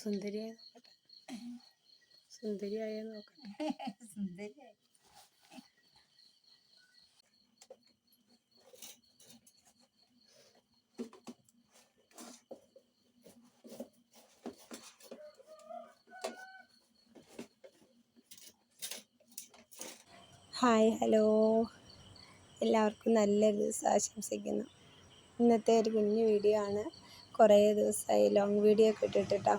സുന്ദരിയായി നോക്കട്ടെ. സുന്ദരിയായ നോക്കട്ടെ. സുന്ദരിയായി. Hi hello. എല്ലാവർക്കും നല്ല ദിവസം ആശംസിക്കുന്നു. ഇന്നത്തെ ഒരു കുഞ്ഞു വീഡിയോ ആണ്. കുറേ ദിവസമായി ലോങ് വീഡിയോ ഒക്കെ ഇട്ടിട്ടോ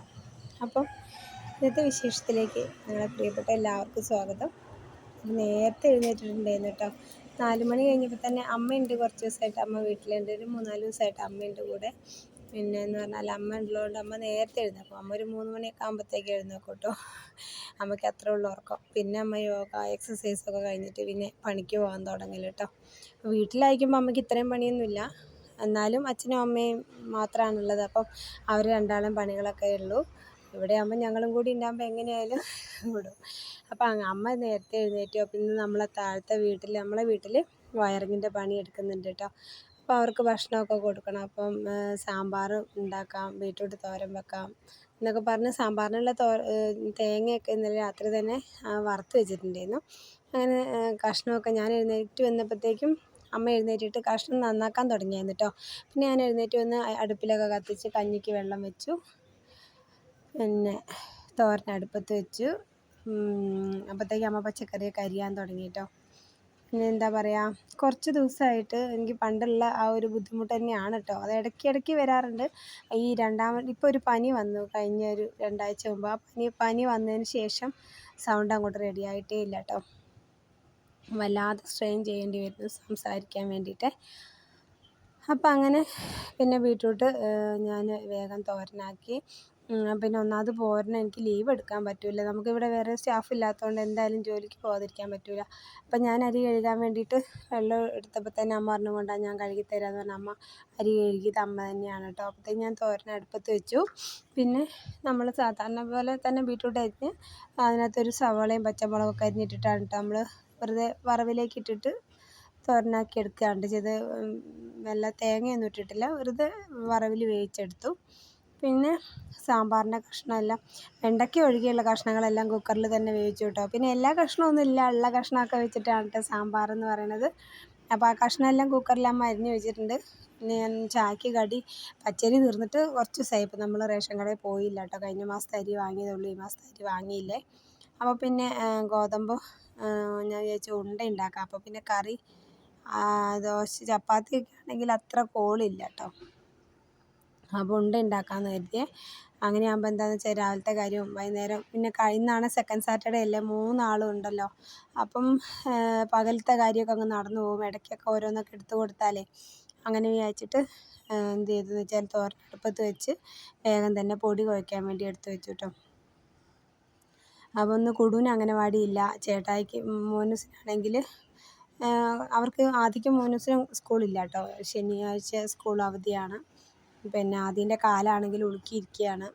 അപ്പം ഇന്നത്തെ വിശേഷത്തിലേക്ക് ഞങ്ങളെ പ്രിയപ്പെട്ട എല്ലാവർക്കും സ്വാഗതം. നേരത്തെ എഴുന്നേറ്റിട്ടുണ്ടായിരുന്നു കേട്ടോ. നാല് മണി കഴിഞ്ഞപ്പോൾ തന്നെ അമ്മയുണ്ട് കുറച്ച് ദിവസമായിട്ട്. അമ്മ വീട്ടിലുണ്ട്. ഒരു മൂന്നാൽ ദിവസമായിട്ട് അമ്മയുണ്ട് കൂടെ. പിന്നെ എന്ന് പറഞ്ഞാൽ അമ്മ ഉള്ളതുകൊണ്ട് അമ്മ നേരത്തെ എഴുന്നേക്കും. അമ്മ ഒരു മൂന്ന് മണിയൊക്കെ ആകുമ്പോഴത്തേക്ക് എഴുന്നേൽക്കും അമ്മയ്ക്ക് അത്ര ഉള്ള ഉറക്കം. പിന്നെ അമ്മ യോഗ എക്സസൈസ് ഒക്കെ കഴിഞ്ഞിട്ട് പിന്നെ പണിക്ക് പോകാൻ തുടങ്ങൽ കേട്ടോ വീട്ടിലായിരിക്കുമ്പോൾ അമ്മയ്ക്ക് ഇത്രയും പണിയൊന്നുമില്ല. എന്നാലും അച്ഛനും അമ്മയും മാത്രമാണുള്ളത് അപ്പം അവർ രണ്ടാളും പണികളൊക്കെ ഉള്ളൂ. ഇവിടെ ആകുമ്പോൾ ഞങ്ങളും കൂടി ഉണ്ടാകുമ്പോൾ എങ്ങനെയായാലും വിടും. അപ്പം അമ്മ നേരത്തെ എഴുന്നേറ്റോ. പിന്നെ നമ്മളെ താഴത്തെ വീട്ടിൽ നമ്മളെ വീട്ടിൽ വയറിങ്ങിന്റെ പണി എടുക്കുന്നുണ്ട് കേട്ടോ അപ്പോൾ അവർക്ക് ഭക്ഷണമൊക്കെ കൊടുക്കണം. അപ്പം സാമ്പാർ ഉണ്ടാക്കാം ബീറ്റ്റൂട്ട് തോരൻ വെക്കാം എന്നൊക്കെ പറഞ്ഞ് സാമ്പാറിനുള്ള തോ തേങ്ങയൊക്കെ ഇന്നലെ രാത്രി തന്നെ വറുത്ത് വെച്ചിട്ടുണ്ടായിരുന്നു. അങ്ങനെ കഷ്ണമൊക്കെ ഞാൻ എഴുന്നേറ്റ് വന്നപ്പോഴത്തേക്കും അമ്മ എഴുന്നേറ്റിട്ട് കഷ്ണം നന്നാക്കാൻ തുടങ്ങിയായിരുന്നു കേട്ടോ പിന്നെ ഞാൻ എഴുന്നേറ്റ് വന്ന് അടുപ്പിലൊക്കെ കത്തിച്ച് കഞ്ഞിക്ക് വെള്ളം വെച്ചു. പിന്നെ തോരൻ അടുപ്പത്ത് വെച്ചു അപ്പോഴത്തേക്കും അമ്മ പച്ചക്കറിയൊക്കെ അരിയാൻ തുടങ്ങി കേട്ടോ പിന്നെ എന്താ പറയുക കുറച്ച് ദിവസമായിട്ട് എനിക്ക് പണ്ടുള്ള ആ ഒരു ബുദ്ധിമുട്ട് തന്നെയാണ് കേട്ടോ അത് ഇടയ്ക്ക് ഇടയ്ക്ക് വരാറുണ്ട്. ഈ രണ്ടാമത് ഇപ്പോൾ ഒരു പനി വന്നു കഴിഞ്ഞ ഒരു രണ്ടാഴ്ച മുമ്പ്. ആ പനി പനി വന്നതിന് ശേഷം സൗണ്ട് അങ്ങോട്ട് റെഡി ആയിട്ടേ ഇല്ല കേട്ടോ വല്ലാതെ സ്ട്രെയിൻ ചെയ്യേണ്ടി വരുന്നു സംസാരിക്കാൻ വേണ്ടിയിട്ട്. അപ്പം അങ്ങനെ പിന്നെ ബീട്രൂട്ട് ഞാൻ വേഗം തോരനാക്കി. പിന്നെ ഒന്നാമത് പോരണം എനിക്ക് ലീവ് എടുക്കാൻ പറ്റില്ല നമുക്കിവിടെ വേറെ സ്റ്റാഫ് ഇല്ലാത്തതുകൊണ്ട് എന്തായാലും ജോലിക്ക് പോകാതിരിക്കാൻ പറ്റില്ല അപ്പം ഞാൻ അരി കഴുകാൻ വേണ്ടിയിട്ട് വെള്ളം എടുത്തപ്പോൾ തന്നെ അമ്മ പറഞ്ഞു കൊണ്ടാണ് ഞാൻ കഴുകി തരാമെന്ന് പറഞ്ഞ അമ്മ അരി കഴുകിയത് അമ്മ തന്നെയാണ് കേട്ടോ. അപ്പോഴത്തേക്ക് ഞാൻ തോരൻ അടുപ്പത്ത് വെച്ചു. പിന്നെ നമ്മൾ സാധാരണ പോലെ തന്നെ ബീട്രൂട്ട് അരിഞ്ഞ് അതിനകത്തൊരു സവാളയും പച്ചമുളകൊക്കെ അരിഞ്ഞിട്ടിട്ടാണ് കേട്ടോ നമ്മൾ വെറുതെ വറവിലേക്ക് ഇട്ടിട്ട് തോരനാക്കി എടുക്കുകയാണ് ചെയ്ത് നല്ല തേങ്ങയൊന്നും ഇട്ടിട്ടില്ല. വെറുതെ വറവിൽ വേവിച്ചെടുത്തു. പിന്നെ സാമ്പാറിന്റെ കഷ്ണമെല്ലാം വെണ്ടയ്ക്ക ഒഴികെയുള്ള കഷ്ണങ്ങളെല്ലാം കുക്കറിൽ തന്നെ വേവിച്ചു കേട്ടോ പിന്നെ എല്ലാ കഷ്ണമൊന്നും ഇല്ല ഉള്ള കഷ്ണമൊക്കെ വെച്ചിട്ടാണ് കേട്ടോ സാമ്പാർ എന്ന് പറയുന്നത് അപ്പോൾ ആ കഷ്ണമെല്ലാം കുക്കറിൽ അമ്മ അരിഞ്ഞ് വെച്ചിട്ടുണ്ട്. പിന്നെ ഞാൻ ചായക്ക് കടി പച്ചരി തീർന്നിട്ട് കുറച്ച് ഇപ്പോൾ നമ്മൾ റേഷൻ കടയിൽ പോയില്ല കേട്ടോ കഴിഞ്ഞ മാസത്തെ അരി വാങ്ങിയതേ ഉള്ളൂ ഈ മാസത്തെ അരി വാങ്ങിയില്ലേ? അപ്പോൾ പിന്നെ ഗോതമ്പ് ഞാൻ വിചാരിച്ചു ഉണ്ട ഉണ്ടാക്കാം അപ്പോൾ പിന്നെ കറി ദോശ ചപ്പാത്തി ഒക്കെ ആണെങ്കിൽ അത്ര കോളില്ല കേട്ടോ അപ്പോൾ ഉണ്ട ഉണ്ടാക്കാമെന്ന് കരുതിയേ. അങ്ങനെയാകുമ്പോൾ എന്താണെന്ന് വെച്ചാൽ രാവിലത്തെ കാര്യവും വൈകുന്നേരം പിന്നെ ഇന്നാണ് സെക്കൻഡ് സാറ്റർഡേ അല്ലേ? മൂന്നാളും ഉണ്ടല്ലോ. അപ്പം പകലത്തെ കാര്യമൊക്കെ അങ്ങ് നടന്നു പോകും. ഇടയ്ക്കൊക്കെ ഓരോന്നൊക്കെ എടുത്തു കൊടുത്താലേ. അങ്ങനെ വിചാരിച്ചിട്ട് എന്ത് ചെയ്തെന്ന് വെച്ചാൽ തോരടുപ്പത്ത് വെച്ച് വേഗം തന്നെ പൊടി കുഴയ്ക്കാൻ വേണ്ടി എടുത്തു വെച്ചു കേട്ടോ അപ്പോൾ ഒന്ന് കുടുവിന് അംഗനവാടിയില്ല ചേട്ടായിക്ക് മോനുസിനാണെങ്കിൽ അവർക്ക് ആദ്യം മോനുസിനും സ്കൂളില്ല കേട്ടോ ശനിയാഴ്ച സ്കൂൾ അവധിയാണ്. പിന്നെ അതിന്റെ കാലാണെങ്കിൽ ഉളുക്കിയിരിക്കുകയാണ്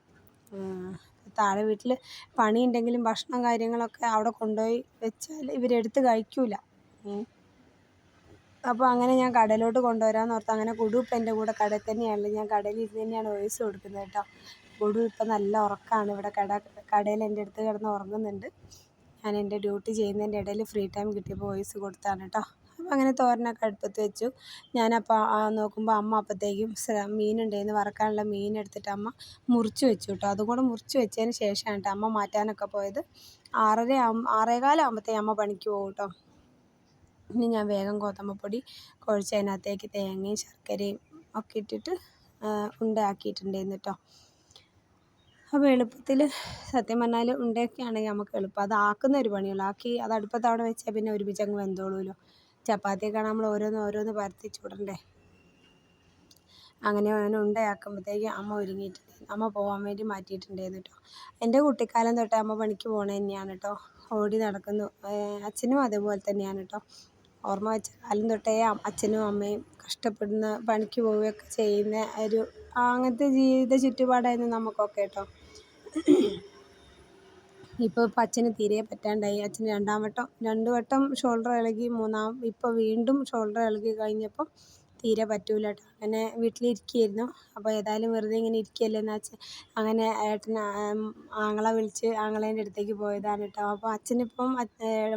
താഴെ വീട്ടിൽ പണിയുണ്ടെങ്കിലും ഭക്ഷണം കാര്യങ്ങളൊക്കെ അവിടെ കൊണ്ടുപോയി വെച്ചാൽ ഇവരെടുത്ത് കഴിക്കൂല. അപ്പോൾ അങ്ങനെ ഞാൻ കടയിലോട്ട് കൊണ്ടുവരാമെന്ന് ഓർത്ത് അങ്ങനെ കുടു എന്റെ കൂടെ കടയിൽ തന്നെയാണല്ലോ. ഞാൻ കടയിൽ ഇരുന്ന് തന്നെയാണ് വോയിസ് കൊടുക്കുന്നത് കേട്ടോ. കുടു ഇപ്പം നല്ല ഉറക്കമാണ് ഇവിടെ കട കടയിൽ എന്റെ അടുത്ത് കിടന്ന് ഉറങ്ങുന്നുണ്ട്. ഞാൻ എന്റെ ഡ്യൂട്ടി ചെയ്യുന്നതിന്റെ ഇടയിൽ ഫ്രീ ടൈം കിട്ടിയപ്പോൾ വോയിസ് കൊടുത്താണ് കേട്ടോ. അങ്ങനെ തോരനൊക്കെ അടുപ്പത്ത് വെച്ചു. ഞാനപ്പോൾ നോക്കുമ്പോൾ അമ്മ അപ്പോഴത്തേക്കും മീനുണ്ടായിരുന്നു വറക്കാനുള്ള മീൻ എടുത്തിട്ട് അമ്മ മുറിച്ച് വെച്ചു കേട്ടോ അതും കൂടെ മുറിച്ച് വെച്ചതിന് ശേഷമാണ് കേട്ടോ അമ്മ മാറ്റാനൊക്കെ പോയത്. ആറര ആറേകാലാകുമ്പോഴത്തേക്കും അമ്മ പണിക്ക് പോകും കേട്ടോ ഇനി ഞാൻ വേഗം ഗോതമ്പപ്പൊടി കുഴച്ച് അതിനകത്തേക്ക് തേങ്ങയും ശർക്കരയും ഒക്കെ ഇട്ടിട്ട് ഉണ്ടാക്കിയിട്ടുണ്ടായിരുന്നു കേട്ടോ അപ്പോൾ എളുപ്പത്തിൽ സത്യം പറഞ്ഞാൽ ഉണ്ടയൊക്കെ നമുക്ക് എളുപ്പം. അത് ആക്കുന്ന ഒരു പണിയുള്ളൂ ആക്കി അത് അടുപ്പത്തവിടെ വെച്ചാൽ പിന്നെ ഒരുമിച്ച് അങ്ങ് വെന്തോളുമല്ലോ ചപ്പാത്തിയൊക്കെ നമ്മൾ ഓരോന്ന് ഓരോന്ന് പരത്തി ചുടണ്ടേ അങ്ങനെ അവൻ ഉണ്ടയാക്കുമ്പോഴത്തേക്കും അമ്മ ഒരുങ്ങിയിട്ടുണ്ട്. അമ്മ പോകാൻ വേണ്ടി മാറ്റിയിട്ടുണ്ടായിരുന്നു കേട്ടോ എന്റെ കുട്ടിക്കാലം തൊട്ടേ അമ്മ പണിക്ക് പോകണത് തന്നെയാണ് കേട്ടോ ഓടി നടക്കുന്നു. അച്ഛനും അതേപോലെ തന്നെയാണ് കേട്ടോ ഓർമ്മ വെച്ച കാലം തൊട്ടേ അച്ഛനും അമ്മയും കഷ്ടപ്പെടുന്ന പണിക്ക് പോവുകയൊക്കെ ചെയ്യുന്ന ഒരു അങ്ങനത്തെ ജീവിത ചുറ്റുപാടായിരുന്നു നമുക്കൊക്കെ കേട്ടോ ഇപ്പോൾ ഇപ്പം അച്ഛന് തീരെ പറ്റാണ്ടായി. അച്ഛന് രണ്ടാം വട്ടം രണ്ട് വട്ടം ഷോൾഡർ ഇളകി മൂന്നാം ഇപ്പോൾ വീണ്ടും ഷോൾഡർ ഇളകി കഴിഞ്ഞപ്പം തീരെ പറ്റൂല കേട്ടോ അങ്ങനെ വീട്ടിലിരിക്കുകയായിരുന്നു അപ്പോൾ ഏതായാലും വെറുതെ ഇങ്ങനെ ഇരിക്കുകയല്ലേ എന്ന് വെച്ചാൽ അങ്ങനെ ഏട്ടൻ ആങ്ങളെ വിളിച്ച് ആങ്ങളേന്റെ അടുത്തേക്ക് പോയതാണ് കേട്ടോ അപ്പോൾ അച്ഛനിപ്പം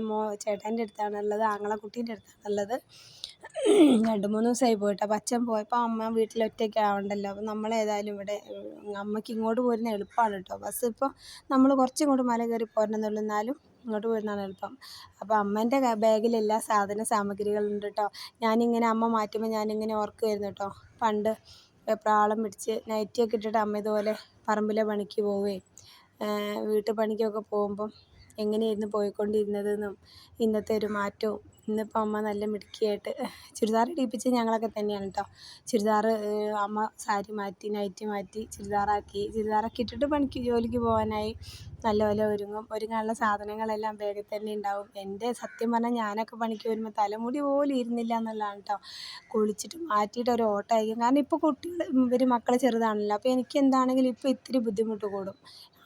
മോ ചേട്ടന്റെ അടുത്താണുള്ളത് ആങ്ങളെ കുട്ടീന്റെ അടുത്താണുള്ളത് രണ്ട് മൂന്ന് ദിവസമായി പോയിട്ട്. അപ്പോൾ അച്ഛൻ പോയപ്പോൾ അമ്മ വീട്ടിൽ ഒറ്റയ്ക്ക് ആവണ്ടല്ലോ. അപ്പോൾ നമ്മൾ ഏതായാലും ഇവിടെ അമ്മയ്ക്ക് ഇങ്ങോട്ട് പോരുന്ന എളുപ്പമാണ് കേട്ടോ. ബസ് ഇപ്പോൾ നമ്മൾ കുറച്ചും ഇങ്ങോട്ട് മല കയറി പോരണമെന്നുള്ളൂ എന്നാലും ഇങ്ങോട്ട് പോരുന്നതാണ് എളുപ്പം. അപ്പോൾ അമ്മേന്റെ ബാഗിൽ എല്ലാ സാധന സാമഗ്രികളുണ്ട് കേട്ടോ. ഞാനിങ്ങനെ അമ്മ മാറ്റുമ്പോൾ ഞാനിങ്ങനെ ഓർക്കുമായിരുന്നു കേട്ടോ. പണ്ട് പ്രാളം പിടിച്ച് നൈറ്റിയൊക്കെ ഇട്ടിട്ട് അമ്മ ഇതുപോലെ പറമ്പിലെ പണിക്ക് പോവുകയും വീട്ടുപണിക്കൊക്കെ പോകുമ്പം എങ്ങനെയായിരുന്നു പോയിക്കൊണ്ടിരുന്നതെന്നും ഇന്നത്തെ ഒരു മാറ്റവും ഇന്നിപ്പോൾ അമ്മ നല്ല മിടുക്കിയായിട്ട് ചുരിദാർ ഇടിപ്പിച്ചത് ഞങ്ങളൊക്കെ തന്നെയാണ് കേട്ടോ ചുരിദാർ അമ്മ സാരി മാറ്റി നൈറ്റി മാറ്റി ചുരിദാറാക്കി. ചുരിദാറൊക്കെ ഇട്ടിട്ട് പണിക്ക് ജോലിക്ക് പോകാനായി നല്ലപോലെ ഒരുങ്ങും. ഒരുങ്ങാനുള്ള സാധനങ്ങളെല്ലാം ബാഗിൽ തന്നെ ഉണ്ടാവും. എന്റെ സത്യം പറഞ്ഞാൽ ഞാനൊക്കെ പണിക്ക് വരുമ്പോൾ തലമുടി പോലും ഇരുന്നില്ല എന്നുള്ളതാണ് കേട്ടോ കുളിച്ചിട്ട് മാറ്റിയിട്ട് ഒരു ഓട്ടമായിരിക്കും കാരണം ഇപ്പോൾ കുട്ടികൾ ഇവർ മക്കൾ ചെറുതാണല്ലോ. അപ്പോൾ എനിക്ക് എന്താണെങ്കിലും ഇപ്പോൾ ഇത്തിരി ബുദ്ധിമുട്ട് കൂടും.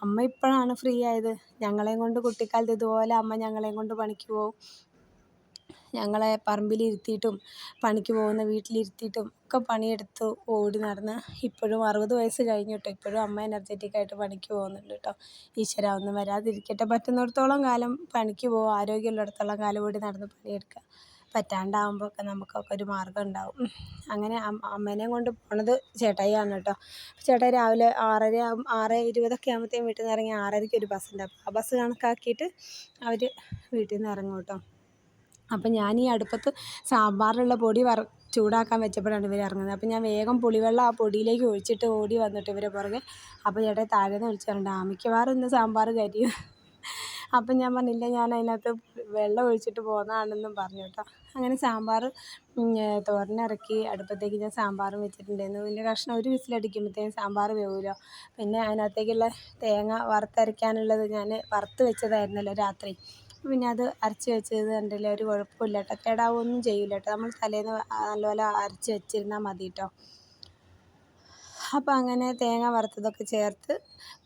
അമ്മ ഇപ്പോഴാണ് ഫ്രീ ആയത്. ഞങ്ങളെയും കൊണ്ട് കുട്ടിക്കാലത്ത് ഇതുപോലെ അമ്മ ഞങ്ങളെയും കൊണ്ട് പണിക്ക് പോകും ഞങ്ങളെ പറമ്പിലിരുത്തിയിട്ടും പണിക്ക് പോകുന്ന വീട്ടിലിരുത്തിയിട്ടും ഒക്കെ പണിയെടുത്ത് ഓടി നടന്ന് ഇപ്പോഴും അറുപത് വയസ്സ് കഴിഞ്ഞു കേട്ടോ ഇപ്പോഴും അമ്മ എനർജറ്റിക് ആയിട്ട് പണിക്ക് പോകുന്നുണ്ട് കേട്ടോ ഈശ്വര ഒന്നും വരാതിരിക്കട്ടെ. പറ്റുന്നിടത്തോളം കാലം പണിക്ക് പോകുക ആരോഗ്യമുള്ളിടത്തോളം കാലം ഓടി നടന്ന് പണിയെടുക്കുക. പറ്റാണ്ടാവുമ്പോൾ ഒക്കെ നമുക്കൊക്കെ ഒരു മാർഗം ഉണ്ടാവും. അങ്ങനെ അമ്മേനെയും കൊണ്ട് പോണത് ചേട്ടായിയാണ് കേട്ടോ ചേട്ടായി രാവിലെ ആറര ആറ് ഇരുപതൊക്കെ ആകുമ്പോഴത്തേക്കും വീട്ടിൽ നിന്ന് ഇറങ്ങി ആറരയ്ക്ക് ഒരു ബസ് അപ്പോൾ ആ ബസ് കണക്കാക്കിയിട്ട് അവർ വീട്ടിൽ നിന്ന് ഇറങ്ങും കേട്ടോ അപ്പം ഞാൻ ഈ അടുപ്പത്ത് സാമ്പാറിനുള്ള പൊടി വറ ചൂടാക്കാൻ വെച്ചപ്പോഴാണ് ഇവർ ഇറങ്ങുന്നത്. അപ്പം ഞാൻ വേഗം പുളിവെള്ളം ആ പൊടിയിലേക്ക് ഒഴിച്ചിട്ട് ഓടി വന്നിട്ട് ഇവരെ പുറകെ. അപ്പോൾ ചേട്ടാ താഴെ നിന്ന് വിളിച്ചു പറഞ്ഞിട്ട് ആ മിക്കവാറും ഇന്ന് സാമ്പാർ കരിയും അപ്പം ഞാൻ പറഞ്ഞില്ല ഞാൻ അതിനകത്ത് വെള്ളം ഒഴിച്ചിട്ട് പോകുന്നതാണെന്നും പറഞ്ഞു കേട്ടോ. അങ്ങനെ സാമ്പാർ തോരനിറക്കി അടുപ്പത്തേക്ക് ഞാൻ സാമ്പാറും വെച്ചിട്ടുണ്ടായിരുന്നു. ഇതിന്റെ കഷ്ണം ഒരു വിസിലടിക്കുമ്പോഴത്തേക്കും സാമ്പാർ വേവുമല്ലോ പിന്നെ അതിനകത്തേക്കുള്ള തേങ്ങ വറുത്തരയ്ക്കാനുള്ളത് ഞാൻ വറുത്ത് വെച്ചതായിരുന്നല്ലോ രാത്രി. പിന്നെ അത് അരച്ച് വെച്ചത് കണ്ടില്ലേ ഒരു കുഴപ്പമില്ല കേട്ടോ കേടാവുകയൊന്നും ചെയ്യില്ല കേട്ടോ നമ്മൾ തലേന്ന് നല്ലപോലെ അരച്ച് വെച്ചിരുന്നാൽ മതി കേട്ടോ അപ്പോൾ അങ്ങനെ തേങ്ങ വറുത്തതൊക്കെ ചേർത്ത്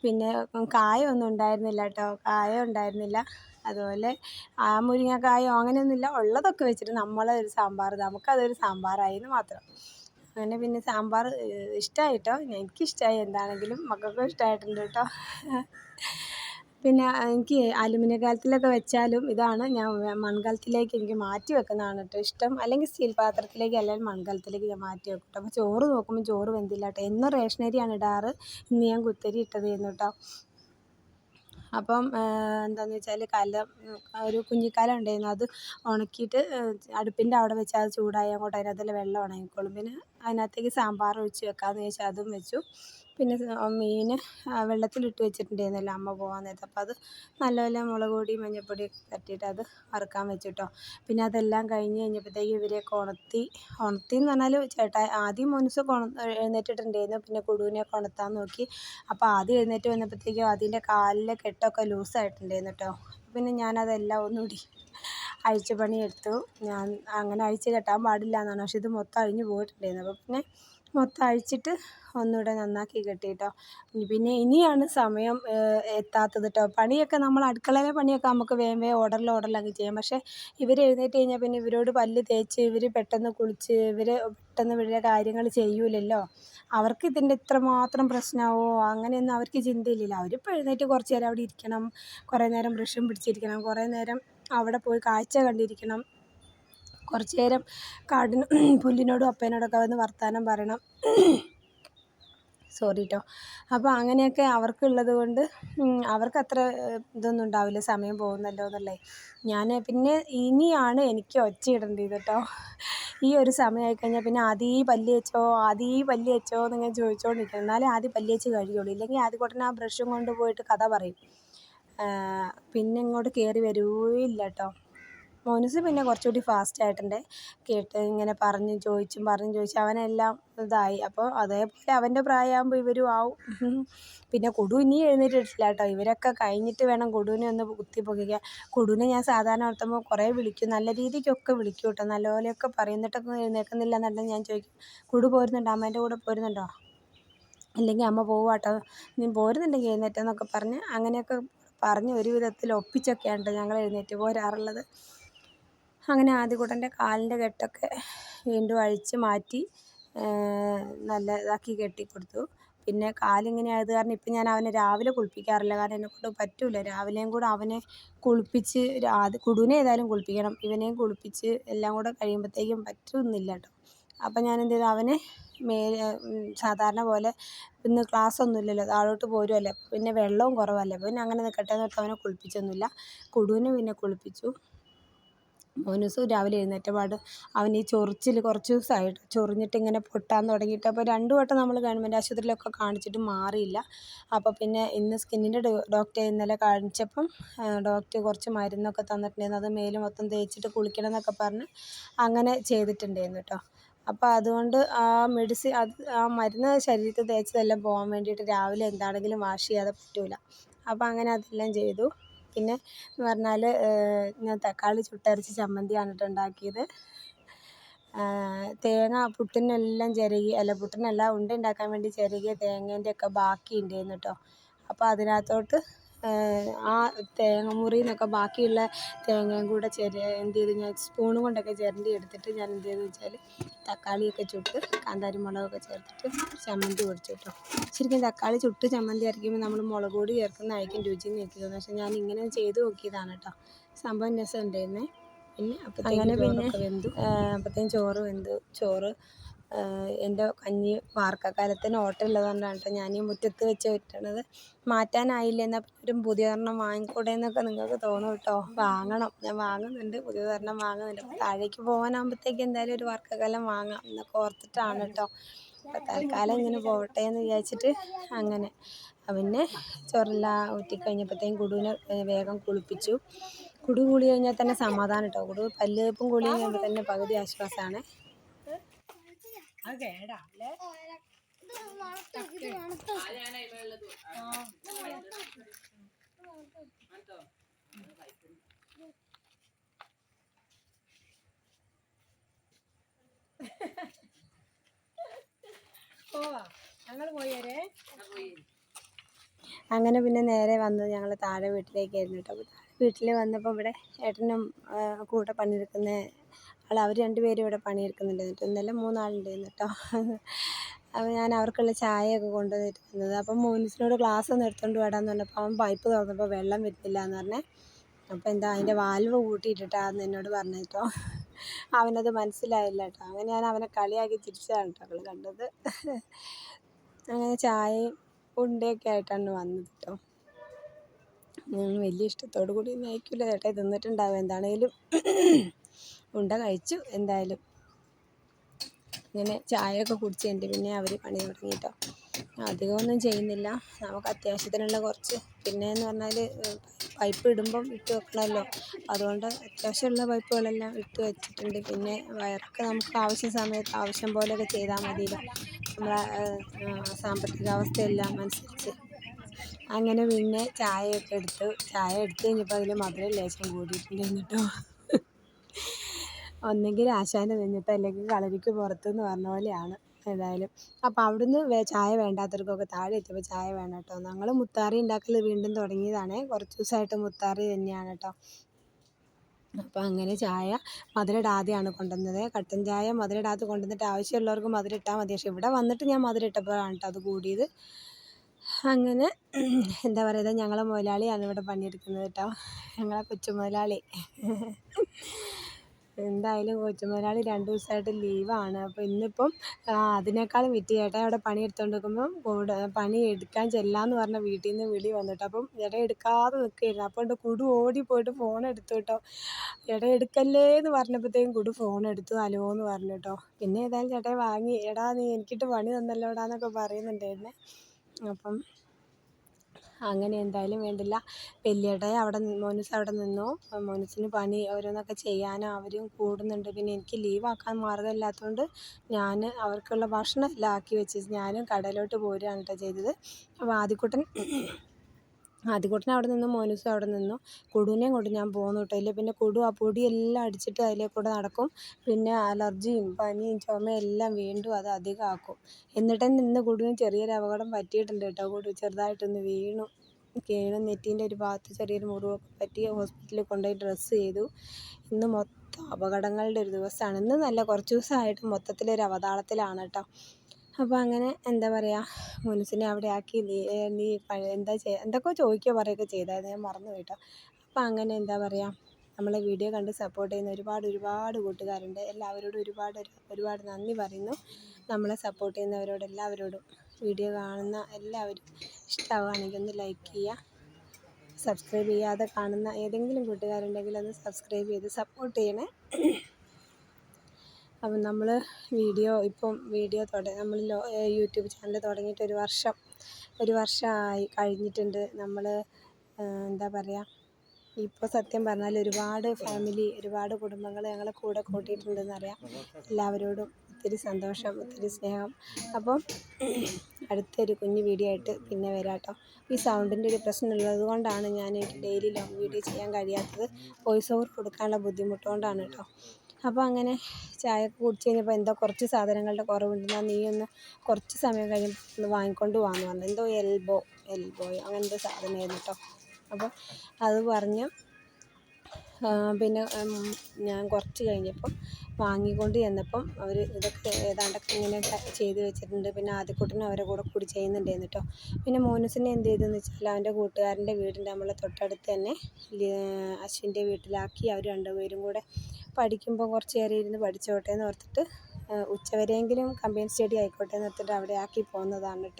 പിന്നെ കായമൊന്നും ഉണ്ടായിരുന്നില്ല കേട്ടോ കായം ഉണ്ടായിരുന്നില്ല. അതുപോലെ ആ മുരിങ്ങക്കായോ അങ്ങനെയൊന്നുമില്ല. ഉള്ളതൊക്കെ വെച്ചിട്ട് നമ്മളെ ഒരു സാമ്പാർ നമുക്കതൊരു സാമ്പാറായി എന്ന് മാത്രം. അങ്ങനെ പിന്നെ സാമ്പാർ ഇഷ്ടമായി കേട്ടോ എനിക്കിഷ്ടമായി എന്താണെങ്കിലും മക്കൾക്കും ഇഷ്ടമായിട്ടുണ്ട് കേട്ടോ പിന്നെ എനിക്ക് അലുമിനിയം കാലത്തിലൊക്കെ വെച്ചാലും ഇതാണ് ഞാൻ മൺകലത്തിലേക്ക് എനിക്ക് മാറ്റി വെക്കുന്നതാണ് കേട്ടോ ഇഷ്ടം. അല്ലെങ്കിൽ സ്റ്റീൽ പാത്രത്തിലേക്ക് അല്ലെങ്കിൽ മൺകലത്തിലേക്ക് ഞാൻ മാറ്റി വെക്കും കേട്ടോ അപ്പോൾ ചോറ് നോക്കുമ്പോൾ ചോറ് വെന്തില്ല കേട്ടോ എന്നും റേഷനരിയാണ് ഇടാറ്. ഇന്ന് ഞാൻ കുത്തരി ഇട്ടതായിരുന്നു കേട്ടോ അപ്പം എന്താണെന്ന് വെച്ചാൽ കലം ഒരു കുഞ്ഞിക്കലം ഉണ്ടായിരുന്നു. അത് ഉണക്കിയിട്ട് അടുപ്പിന്റെ അവിടെ വെച്ച് അത് ചൂടായി അങ്ങോട്ട് അതിനകത്തുള്ള വെള്ളം ഉണങ്ങിക്കോളും. പിന്നെ അതിനകത്തേക്ക് സാമ്പാർ ഒഴിച്ച് വെക്കാമെന്ന് ചോദിച്ചാൽ അതും വെച്ചു. പിന്നെ മീൻ വെള്ളത്തിലിട്ട് വെച്ചിട്ടുണ്ടായിരുന്നല്ലോ അമ്മ പോകാൻ നേരത്ത്. അപ്പോൾ അത് നല്ലപോലെ മുളക് പൊടി മഞ്ഞൾപ്പൊടി തട്ടിയിട്ട് അത് വറുക്കാൻ വെച്ചിട്ടോ. പിന്നെ അതെല്ലാം കഴിഞ്ഞ് കഴിഞ്ഞപ്പോഴത്തേക്ക് ഇവരെയൊക്കെ ഉണർത്തി ഉണർത്തി എന്ന് പറഞ്ഞാൽ ചേട്ടാ ആദ്യം ഉണ എഴുന്നേറ്റിട്ടുണ്ടായിരുന്നു. പിന്നെ കുടുവിനെയൊക്കെ ഉണർത്താൻ നോക്കി. അപ്പോൾ ആദ്യം എഴുന്നേറ്റ് വന്നപ്പോഴത്തേക്കും അതിന്റെ കാലിലെ കെട്ടൊക്കെ ലൂസായിട്ടുണ്ടായിരുന്നു കേട്ടോ. പിന്നെ ഞാനതെല്ലാം ഒന്നുകൂടി അഴിച്ച് പണിയെടുത്തു ഞാൻ അങ്ങനെ അഴിച്ച് കെട്ടാൻ പാടില്ല എന്നാണ് പക്ഷെ ഇത് മൊത്തം അഴിഞ്ഞു പോയിട്ടുണ്ടായിരുന്നു. അപ്പോൾ പിന്നെ മൊത്തം അഴിച്ചിട്ട് ഒന്നുകൂടെ നന്നാക്കി കിട്ടി കേട്ടോ പിന്നെ ഇനിയാണ് സമയം എത്താത്തത് കേട്ടോ പണിയൊക്കെ നമ്മൾ അടുക്കളയിലെ പണിയൊക്കെ നമുക്ക് വേഗം വേഗം ഓർഡറിൽ ഓർഡറിലങ്ങ് ചെയ്യാം. പക്ഷേ ഇവർ എഴുന്നേറ്റ് കഴിഞ്ഞാൽ പിന്നെ ഇവരോട് പല്ല് തേച്ച് ഇവർ പെട്ടെന്ന് കുളിച്ച് ഇവർ പെട്ടെന്ന് ഇവരുടെ കാര്യങ്ങൾ ചെയ്യൂലല്ലോ. അവർക്ക് ഇതിന്റെ ഇത്രമാത്രം പ്രശ്നമാവോ? അങ്ങനെയൊന്നും അവർക്ക് ചിന്തയില്ലല്ലോ അവരിപ്പോൾ എഴുന്നേറ്റ് കുറച്ച് നേരം അവിടെ ഇരിക്കണം. കുറേ നേരം ബ്രഷും പിടിച്ചിരിക്കണം. കുറേ നേരം അവിടെ പോയി കാഴ്ച കണ്ടിരിക്കണം. കുറച്ച് നേരം കാടിനും പുല്ലിനോടും അപ്പേനോടൊക്കെ വന്ന് വർത്തമാനം പറയണം. സോറി കേട്ടോ അപ്പോൾ അങ്ങനെയൊക്കെ അവർക്കുള്ളത് കൊണ്ട് അവർക്ക് അത്ര ഇതൊന്നും ഉണ്ടാവില്ല സമയം പോകുന്നല്ലോ എന്നല്ലേ. ഞാൻ പിന്നെ ഇനിയാണ് എനിക്ക് ഒച്ചയിടേണ്ടത് കേട്ടോ. ഈ ഒരു സമയമായി കഴിഞ്ഞാൽ പിന്നെ ആദ്യം പല്ല് തേച്ചോ ആദ്യം എന്ന് ഞാൻ എന്നിങ്ങനെ ചോദിച്ചുകൊണ്ടിരിക്കണം എന്നാലേ ആദ്യം പല്ലി വെച്ച് കഴിയുള്ളൂ. ഇല്ലെങ്കിൽ ആദ്യം കൂട്ടൻ ആ ബ്രഷും കൊണ്ട് പോയിട്ട് കഥ പറയും. പിന്നെ ഇങ്ങോട്ട് കയറി വരികയില്ല കേട്ടോ. മോനുസ് പിന്നെ കുറച്ചുകൂടി ഫാസ്റ്റ് ആയിട്ടുണ്ട്. കേട്ട് ഇങ്ങനെ പറഞ്ഞ് ചോദിച്ചും പറഞ്ഞ് ചോദിച്ചും അവനെല്ലാം ഇതായി. അപ്പോൾ അതേപോലെ അവന്റെ പ്രായമാകുമ്പോൾ ഇവരും ആവും. പിന്നെ കൊടു ഇനി എഴുന്നേറ്റിട്ടില്ല കേട്ടോ. ഇവരൊക്കെ കഴിഞ്ഞിട്ട് വേണം കൊടുവിനെ ഒന്ന് കുത്തി പൊക്കിക്കാൻ. കൊടുവിനെ ഞാൻ സാധാരണ വളർത്തുമ്പോൾ കുറേ വിളിക്കും. നല്ല രീതിക്കൊക്കെ വിളിക്കും കേട്ടോ. നല്ലപോലെയൊക്കെ പറയും. എന്നിട്ടൊക്കെ എഴുന്നേൽക്കുന്നില്ല എന്നുണ്ടെങ്കിൽ ഞാൻ ചോദിക്കും. കൊടു പോരുന്നുണ്ടോ? അമ്മേന്റെ കൂടെ പോരുന്നുണ്ടോ? അല്ലെങ്കിൽ അമ്മ പോവാട്ടോ നീ പോരുന്നുണ്ടെങ്കിൽ എഴുന്നേറ്റെന്നൊക്കെ പറഞ്ഞ് അങ്ങനെയൊക്കെ പറഞ്ഞ് ഒരു വിധത്തിൽ ഒപ്പിച്ചൊക്കെയാണ് ഞങ്ങൾ എഴുന്നേറ്റ് പോരാറുള്ളത്. അങ്ങനെ ആദ്യകുട്ടന്റെ കാലിന്റെ കെട്ടൊക്കെ വീണ്ടും അഴിച്ച് മാറ്റി നല്ല ഇതാക്കി കെട്ടിക്കൊടുത്തു. പിന്നെ കാലിങ്ങനെ ആയത് കാരണം ഇപ്പം ഞാൻ അവനെ രാവിലെ കുളിപ്പിക്കാറില്ല. കാരണം എന്നെക്കൊണ്ട് പറ്റില്ല രാവിലെയും കൂടെ അവനെ കുളിപ്പിച്ച് അത് കുടുവിനെ ഏതായാലും കുളിപ്പിക്കണം. ഇവനെയും കുളിപ്പിച്ച് എല്ലാം കൂടെ കഴിയുമ്പോഴത്തേക്കും പറ്റുന്നില്ല കേട്ടോ. അപ്പം ഞാൻ എന്ത് ചെയ്തു? അവനെ മേ സാധാരണ പോലെ ഇന്ന് ക്ലാസ് ഒന്നും ഇല്ലല്ലോ താഴോട്ട് പോരുമല്ലേ പിന്നെ വെള്ളവും കുറവല്ലേ. പിന്നെ അങ്ങനെ നിൽക്കട്ടെ തൊട്ട് അവനെ കുളിപ്പിച്ചൊന്നുമില്ല. കുടുവിനെ പിന്നെ കുളിപ്പിച്ചു. മോനൂസ് രാവിലെ എഴുന്നേറ്റപാട് അവൻ ഈ ചൊറിച്ചിൽ കുറച്ച് ദിവസമായിട്ട് ചൊറിഞ്ഞിട്ട് ഇങ്ങനെ പൊട്ടാൻ തുടങ്ങിയിട്ട് അപ്പോൾ രണ്ട് വട്ടം നമ്മൾ ഗവൺമെന്റ് ആശുപത്രിയിലൊക്കെ കാണിച്ചിട്ട് മാറിയില്ല. അപ്പോൾ പിന്നെ ഇന്ന് സ്കിന്നിന്റെ ഡോക്ടറെ ഇന്നലെ കാണിച്ചപ്പം ഡോക്ടർ കുറച്ച് മരുന്നൊക്കെ തന്നിട്ടുണ്ടായിരുന്നു. അത് മേൽ മൊത്തം തേച്ചിട്ട് കുളിക്കണം എന്നൊക്കെ പറഞ്ഞ് അങ്ങനെ ചെയ്തിട്ടുണ്ടായിരുന്നു കേട്ടോ. അപ്പോൾ അതുകൊണ്ട് ആ മെഡിസിൻ അത് ആ മരുന്ന് ശരീരത്തിൽ തേച്ചതെല്ലാം പോകാൻ വേണ്ടിയിട്ട് രാവിലെ എന്താണെങ്കിലും വാഷ് ചെയ്യാതെ പറ്റൂല. അപ്പോൾ അങ്ങനെ അതെല്ലാം ചെയ്തു. പിന്നെ എന്ന് പറഞ്ഞാൽ ഞാൻ തക്കാളി ചുട്ടരച്ച് ചമ്മന്തിയാണ് ഉണ്ടാക്കിയത്. തേങ്ങ പുട്ടിനെല്ലാം ചിരകി അല്ല പുട്ടിനല്ല ഉണ്ട ഉണ്ടാക്കാൻ വേണ്ടി ചിരകിയ തേങ്ങേന്റെ ഒക്കെ ബാക്കി ഉണ്ടായിരുന്നു കേട്ടോ. അപ്പോൾ അതിനകത്തോട്ട് ആ തേങ്ങ മുറിയിൽ നിന്നൊക്കെ ബാക്കിയുള്ള തേങ്ങയും കൂടെ ചെരി എന്ത് ചെയ്തു ഞാൻ സ്പൂണും കൊണ്ടൊക്കെ ചിരണ്ടി എടുത്തിട്ട് ഞാൻ എന്ത് ചെയ്തെന്ന് വെച്ചാൽ തക്കാളിയൊക്കെ ചുട്ട് കാന്താരി മുളകൊക്കെ ചേർത്തിട്ട് ചമ്മന്തി പൊടിച്ചു കേട്ടോ ശരിക്കും തക്കാളി ചുട്ട് ചമ്മന്തി അരയ്ക്കുമ്പോൾ നമ്മൾ മുളക് പൊടി ചേർക്കുന്നതായിരിക്കും രുചി നിൽക്കുന്നത് പക്ഷേ ഞാൻ ഇങ്ങനെ ചെയ്ത് നോക്കിയതാണ് കേട്ടോ. സംഭവം രസം ഉണ്ടായിരുന്നേ പിന്നെ അങ്ങനെ പിന്നെ വെന്തു. അപ്പോഴത്തേക്കും ചോറ് വെന്തു. ചോറ് എന്റെ കഞ്ഞി വാർക്കക്കാലത്തിന് ഓട്ടമുള്ളത് കൊണ്ടാണ് ഞാൻ ഈ മുറ്റത്ത് വെച്ച് വിറ്റണത്. മാറ്റാനായില്ല എന്നാൽ ഒരു പുതിയൊരെണ്ണം വാങ്ങിക്കൂടെ എന്നൊക്കെ നിങ്ങൾക്ക് തോന്നും കേട്ടോ. വാങ്ങണം. ഞാൻ വാങ്ങുന്നുണ്ട്. പുതിയതൊരെണ്ണം വാങ്ങുന്നുണ്ട്. അപ്പോൾ താഴേക്ക് പോകാനാകുമ്പോഴത്തേക്ക് എന്തായാലും ഒരു വാർക്കക്കാലം വാങ്ങാം എന്നൊക്കെ ഓർത്തിട്ടാണ് കേട്ടോ. അപ്പോൾ തൽക്കാലം ഇങ്ങനെ പോകട്ടെ എന്ന് വിചാരിച്ചിട്ട് അങ്ങനെ. പിന്നെ ചൊറെല്ലാം ഊറ്റിക്കഴിഞ്ഞപ്പോഴത്തേക്കും കുടുവിനെ വേഗം കുളിപ്പിച്ചു. കുടു കൂടി കഴിഞ്ഞാൽ തന്നെ സമാധാനം കേട്ടോ. കുടു പല്ലുവെപ്പും കൂടി കഴിഞ്ഞപ്പോൾ തന്നെ പകുതി ആശ്വാസമാണ്. അങ്ങനെ പിന്നെ നേരെ വന്നത് ഞങ്ങൾ താഴെ വീട്ടിലേക്കായിരുന്നു കേട്ടോ. വീട്ടിൽ വന്നപ്പോൾ ഇവിടെ ഏട്ടനും കൂടെ പണിയെടുക്കുന്ന ആൾ അവർ രണ്ടുപേരും ഇവിടെ പണിയെടുക്കുന്നുണ്ട് എന്നിട്ട് ഇന്നലെ മൂന്നാളുണ്ടായിരുന്നു കേട്ടോ അപ്പോൾ ഞാൻ അവർക്കുള്ള ചായയൊക്കെ കൊണ്ടുവന്നിട്ട് വന്നത് അപ്പം മോനിസിനോട് ഗ്ലാസ് ഒന്ന് എടുത്തുകൊണ്ട് വേടാന്ന് പറഞ്ഞപ്പോൾ അവൻ പൈപ്പ് തുറന്നപ്പോൾ വെള്ളം വരുന്നില്ല എന്ന് പറഞ്ഞേ. അപ്പോൾ എന്താ അതിന്റെ വാൽവ് കൂട്ടിയിട്ടിട്ടാന്ന് എന്നോട് പറഞ്ഞു കേട്ടോ അവനത് മനസ്സിലായില്ല കേട്ടോ അങ്ങനെ ഞാൻ അവനെ കളിയാക്കി തിരിച്ചതാണ് കേട്ടോ അവൾ കണ്ടത്. അങ്ങനെ ചായയും ഉണ്ടയൊക്കെ ആയിട്ടാണ് വന്നത് കേട്ടോ വലിയ ഇഷ്ടത്തോടു കൂടി നയിക്കില്ല ചേട്ടാ തിന്നിട്ടുണ്ടാവും. എന്താണേലും ഉണ്ട കഴിച്ചു എന്തായാലും. ഇങ്ങനെ ചായയൊക്കെ കുടിച്ച് എന്റെ പിന്നെ അവർ പണി തുടങ്ങി കേട്ടോ അധികമൊന്നും ചെയ്യുന്നില്ല. നമുക്ക് അത്യാവശ്യത്തിനുള്ള കുറച്ച് പിന്നെ എന്ന് പറഞ്ഞാൽ പൈപ്പ് ഇടുമ്പം ഇട്ട് വെക്കണമല്ലോ അതുകൊണ്ട് അത്യാവശ്യമുള്ള പൈപ്പുകളെല്ലാം ഇട്ട് വെച്ചിട്ടുണ്ട്. പിന്നെ വയറൊക്കെ നമുക്ക് ആവശ്യ സമയത്ത് ആവശ്യം പോലെയൊക്കെ ചെയ്താൽ മതിയല്ലോ. നമ്മളെ സാമ്പത്തികാവസ്ഥയെല്ലാം അനുസരിച്ച്. അങ്ങനെ പിന്നെ ചായയൊക്കെ എടുത്ത്. ചായ എടുത്ത് കഴിഞ്ഞപ്പോൾ അതിൽ മധുരം ലേശം കൂടിയിട്ടുണ്ട് കേട്ടോ. ഒന്നെങ്കിൽ ആശാന്റെ നെഞ്ഞത്ത് അല്ലെങ്കിൽ കളരിക്ക് പുറത്തെന്ന് പറഞ്ഞ പോലെയാണ് ഏതായാലും. അപ്പോൾ അവിടുന്ന് ചായ വേണ്ടാത്തവർക്കൊക്കെ താഴെ എത്തിയപ്പോൾ ചായ വേണം കേട്ടോ ഞങ്ങൾ മുത്താറി ഉണ്ടാക്കൽ വീണ്ടും തുടങ്ങിയതാണ്. കുറച്ച് ദിവസമായിട്ട് മുത്താറി തന്നെയാണ് കേട്ടോ അപ്പോൾ അങ്ങനെ ചായ മധുരം ഇടാതെയാണ് കൊണ്ടുവന്നത്. കട്ടൻ ചായ മധുരം ഇടാതെ കൊണ്ടുവന്നിട്ട് ആവശ്യമുള്ളവർക്ക് മധുരിട്ടാൽ മതി. പക്ഷേ ഇവിടെ വന്നിട്ട് ഞാൻ മധുരിട്ടപ്പോഴാണ് കേട്ടോ അത് കൂടിയത്. അങ്ങനെ എന്താ പറയുക ഞങ്ങളെ മുതലാളിയാണ് ഇവിടെ പണിയെടുക്കുന്നത് കേട്ടോ ഞങ്ങളെ കൊച്ചു മുതലാളി. എന്തായാലും കൊച്ചുമുതലാളി രണ്ട് ദിവസമായിട്ട് ലീവാണ്. അപ്പോൾ ഇന്നിപ്പം അതിനേക്കാളും വിറ്റ് ചേട്ടാ അവിടെ പണി എടുത്തുകൊണ്ട് നിൽക്കുമ്പം കൂടെ പണി എടുക്കാൻ ചെല്ലാമെന്ന് പറഞ്ഞ വീട്ടിൽ നിന്ന് വിളി വന്നിട്ട് അപ്പം ഇട എടുക്കാതെ നിൽക്കുകയായിരുന്നു അപ്പോൾ ഉണ്ട് കുടു ഓടി പോയിട്ട് ഫോൺ എടുത്തു കേട്ടോ ഇട എടുക്കല്ലേ എന്ന് പറഞ്ഞപ്പോഴത്തേക്കും കുടു ഫോൺ എടുത്തു ഹലോ എന്ന് പറഞ്ഞു കേട്ടോ പിന്നെ ഏതായാലും ചേട്ടായി വാങ്ങി എടാ നീ എനിക്കിട്ട് പണി തന്നല്ലോടാ എന്നൊക്കെ പറയുന്നുണ്ടായിരുന്നേ. അപ്പം അങ്ങനെ എന്തായാലും വേണ്ടില്ല. വലിയടെ അവിടെ മോനുസ് അവിടെ നിന്നു. മോനുസിന് പണി ഓരോന്നൊക്കെ ചെയ്യാനും അവരും കൂടുന്നുണ്ട്. പിന്നെ എനിക്ക് ലീവാക്കാൻ മാർഗമില്ലാത്തതുകൊണ്ട് ഞാൻ അവർക്കുള്ള ഭക്ഷണം എല്ലാം ആക്കി വെച്ച് ഞാനും കടയിലോട്ട് പോരുകയാണ് കേട്ടോ ചെയ്തത്. അപ്പോൾ ആദ്യക്കുട്ടൻ ആദ്യക്കുട്ടൻ അവിടെ നിന്നു മോനുസും അവിടെ നിന്നു. കുടുവിനെയും കൊണ്ട് ഞാൻ പോന്നു കേട്ടോ. ഇല്ലേ പിന്നെ കുടു ആ പൊടിയെല്ലാം അടിച്ചിട്ട് അതിലെ കൂടെ നടക്കും. പിന്നെ അലർജിയും പനിയും ചുമയും എല്ലാം വീണ്ടും അത് അധികമാക്കും. എന്നിട്ട് നിന്ന് കുടുവിന് ചെറിയൊരു അപകടം പറ്റിയിട്ടുണ്ട് കേട്ടോ. കുടു ചെറുതായിട്ടൊന്ന് വീണു വീണു. നെറ്റീന്റെ ഒരു ഭാഗത്ത് ചെറിയൊരു മുറിവൊക്കെ പറ്റി ഹോസ്പിറ്റലിൽ കൊണ്ടുപോയി ഡ്രസ്സ് ചെയ്തു. ഇന്ന് മൊത്തം അപകടങ്ങളുടെ ഒരു ദിവസമാണ്. ഇന്ന് നല്ല കുറച്ച് ദിവസമായിട്ട് മൊത്തത്തിലൊരു അവതാളത്തിലാണ് കേട്ടോ. അപ്പോൾ അങ്ങനെ എന്താ പറയുക മുനുസിനെ അവിടെ ആക്കി നീ നീ എന്താ ചെയ്യുക എന്തൊക്കെയോ ചോദിക്കുകയോ പറയുകയൊക്കെ ചെയ്തായിരുന്നു ഞാൻ മറന്നു പോയിട്ടോ അപ്പോൾ അങ്ങനെ എന്താ പറയുക നമ്മളെ വീഡിയോ കണ്ട് സപ്പോർട്ട് ചെയ്യുന്ന ഒരുപാട് ഒരുപാട് കൂട്ടുകാരുണ്ട്. എല്ലാവരോടും ഒരുപാട് ഒരുപാട് നന്ദി പറയുന്നു. നമ്മളെ സപ്പോർട്ട് ചെയ്യുന്നവരോട് എല്ലാവരോടും വീഡിയോ കാണുന്ന എല്ലാവരും ഇഷ്ടമാവുകയാണെങ്കിൽ ഒന്ന് ലൈക്ക് ചെയ്യുക. സബ്സ്ക്രൈബ് ചെയ്യാതെ കാണുന്ന ഏതെങ്കിലും കൂട്ടുകാരുണ്ടെങ്കിൽ ഒന്ന് സബ്സ്ക്രൈബ് ചെയ്ത് സപ്പോർട്ട് ചെയ്യണേ. അപ്പം നമ്മൾ വീഡിയോ ഇപ്പം വീഡിയോ തുട നമ്മൾ യൂട്യൂബ് ചാനൽ തുടങ്ങിയിട്ട് ഒരു വർഷം ഒരു വർഷമായി കഴിഞ്ഞിട്ടുണ്ട്. നമ്മൾ എന്താ പറയുക ഇപ്പോൾ സത്യം പറഞ്ഞാൽ ഒരുപാട് ഫാമിലി ഒരുപാട് കുടുംബങ്ങൾ ഞങ്ങളെ കൂടെ കൂട്ടിയിട്ടുണ്ടെന്ന് അറിയാം. എല്ലാവരോടും ഒത്തിരി സന്തോഷം ഒത്തിരി സ്നേഹം. അപ്പം അടുത്തൊരു കുഞ്ഞു വീഡിയോ ആയിട്ട് പിന്നെ വരാട്ടോ. ഈ സൗണ്ടിന്റെ ഒരു പ്രശ്നം ഉള്ളത് കൊണ്ടാണ് ഞാൻ ഡെയിലി ലോങ് വീഡിയോ ചെയ്യാൻ കഴിയാത്തത്. വോയിസ് ഓവർ കൊടുക്കാനുള്ള ബുദ്ധിമുട്ടുകൊണ്ടാണ് കേട്ടോ. അപ്പോൾ അങ്ങനെ ചായ കുടിച്ച് കഴിഞ്ഞപ്പോൾ എന്തോ കുറച്ച് സാധനങ്ങളുടെ കുറവുണ്ടെന്നാൽ നീ ഒന്ന് കുറച്ച് സമയം കഴിയുമ്പോൾ വാങ്ങിക്കൊണ്ട് വാന്ന് പറഞ്ഞു. എന്തോ എൽബോ എൽബോയോ അങ്ങനെ എന്തോ സാധനമായിരുന്നു കേട്ടോ അപ്പോൾ അത് പറഞ്ഞ് പിന്നെ ഞാൻ കുറച്ച് കഴിഞ്ഞപ്പം വാങ്ങിക്കൊണ്ട് ചെന്നപ്പം അവർ ഇതൊക്കെ ഏതാണ്ടൊക്കെ ഇങ്ങനെ ചെയ്ത് വെച്ചിട്ടുണ്ട്. പിന്നെ ആദ്യക്കൂട്ടിന് അവരെ കൂടെ കൂടി ചെയ്യുന്നുണ്ടായിരുന്നു കേട്ടോ പിന്നെ മോനുസിനെ എന്ത് ചെയ്തെന്ന് വെച്ചാൽ അവന്റെ കൂട്ടുകാരന്റെ വീടിന്റെ നമ്മളെ തൊട്ടടുത്ത് തന്നെ അശ്വിന്റെ വീട്ടിലാക്കി അവർ രണ്ടുപേരും കൂടെ പഠിക്കുമ്പോൾ കുറച്ച് നേരം ഇരുന്ന് പഠിച്ചോട്ടെ എന്ന് ഓർത്തിട്ട് ഉച്ചവരെയെങ്കിലും കമ്പൈൻ സ്റ്റഡി ആയിക്കോട്ടെ എന്ന് ഓർത്തിട്ട് അവിടെ ആക്കി പോകുന്നതാണ് കേട്ടോ